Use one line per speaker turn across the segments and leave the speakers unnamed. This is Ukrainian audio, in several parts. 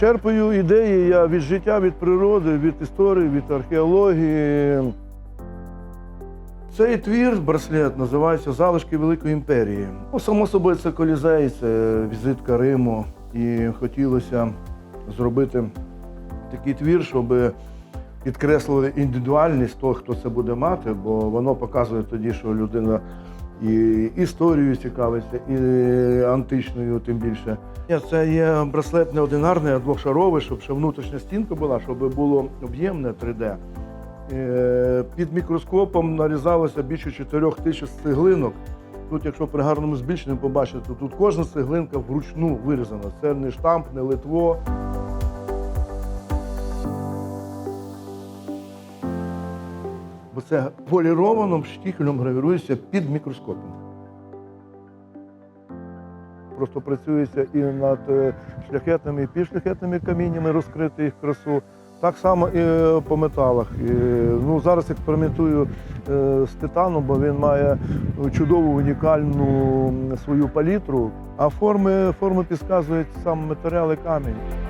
Черпаю ідеї я від життя, від природи, від історії, від археології. Цей твір, браслет, називається Залишки Великої імперії. Ну, само собою, це колізей, це візитка Риму. І хотілося зробити такий твір, щоб підкреслили індивідуальність того, хто це буде мати, бо воно показує тоді, що людина і історією цікавиться, і античною, тим більше. Це є браслет не одинарний, а двошаровий, щоб ще внутрішня стінка була, щоб було об'ємне 3D. Е, Під мікроскопом нарізалося більше 4 тисяч цеглинок. Тут, якщо при гарному збільшенні побачите, тут кожна цеглинка вручну вирізана. Це не штамп, не литво. Бо це полірованим штіхелем гравірується під мікроскопом. Просто працюється і над е, шляхетними і підшляхетними каміннями, розкрити їх красу. Так само і е, по металах. І, ну, зараз експериментую е, з титаном, бо він має чудову унікальну свою палітру, а форми, форми підказують сам матеріал і камінь.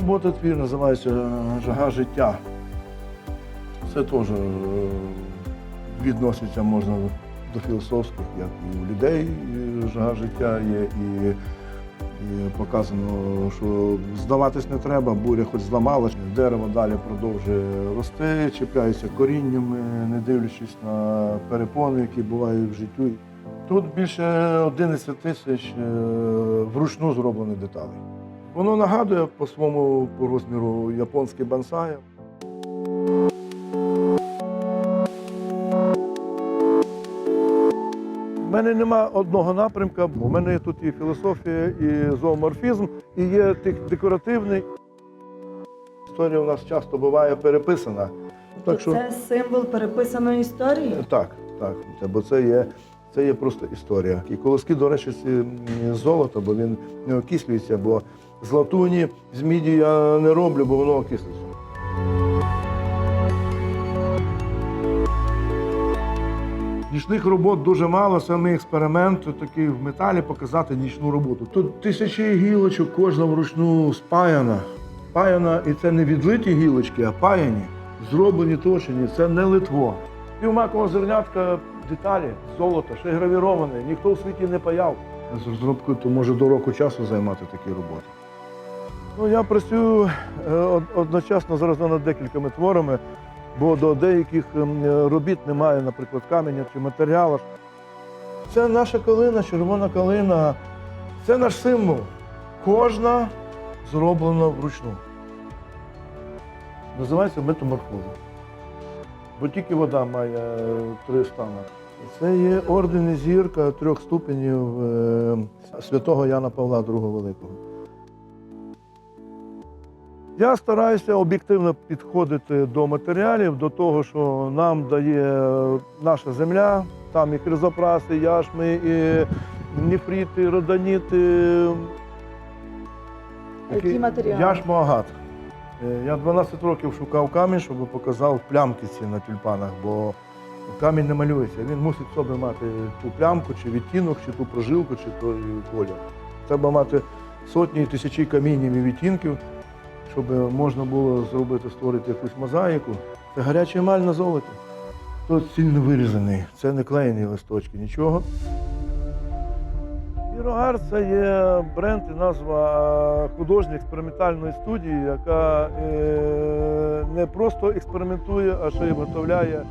Робота твір називається е, Жага життя. Це теж е, відноситься можна до філософських, як і у людей е, жага життя є, і, і показано, що здаватись не треба, буря хоч зламалась, дерево далі продовжує рости, чіпляється коріннями, не дивлячись на перепони, які бувають в житті. Тут більше 11 тисяч вручну зроблених деталей. Воно нагадує по своєму по розміру японський бонсай. У мене нема одного напрямка, бо в мене тут і філософія, і зооморфізм, і є декоративний. Історія у нас часто буває переписана. Так що
Це символ переписаної історії.
так, так, бо це є, це є просто історія. І колоски, до речі, з золота, бо він не окислюється, бо з латуні, з міді я не роблю, бо воно окислюється. Нічних робот дуже мало, саме експеримент такий в металі показати нічну роботу. Тут тисячі гілочок, кожна вручну спаяна. Паяна, і це не відлиті гілочки, а паяні, зроблені, точені. Це не литво. Півмакова зернятка деталі, золото, ще гравіроване, ніхто у світі не паяв. З розробкою то може до року часу займати такі роботи. Ну, я працюю е, одночасно зараз над декількома творами, бо до деяких ем, е, робіт немає, наприклад, каменя чи матеріалу. Це наша калина, червона калина. Це наш символ. Кожна зроблена вручну. Називається метаморфоза. Бо тільки вода має е, три стани. Це є орден і зірка трьох ступенів святого Яна Павла II Великого. Я стараюся об'єктивно підходити до матеріалів, до того, що нам дає наша земля. Там і кризопраси, яшми, і ніфріти, роданіти.
Які матеріали?
Яшма агат. Е, Я 12 років шукав камінь, щоб показав плямки ці на тюльпанах, бо камінь не малюється. Він мусить в собі мати ту плямку, чи відтінок, чи ту прожилку, чи той колір. Треба мати сотні і тисячі камінів і відтінків, щоб можна було зробити, створити якусь мозаїку. Це гарячий емаль на золоті. Тут сильно вирізаний, це не клеєні листочки, нічого. Ірогар це є бренд і назва художньої експериментальної студії, яка е, не просто експериментує, а ще й виготовляє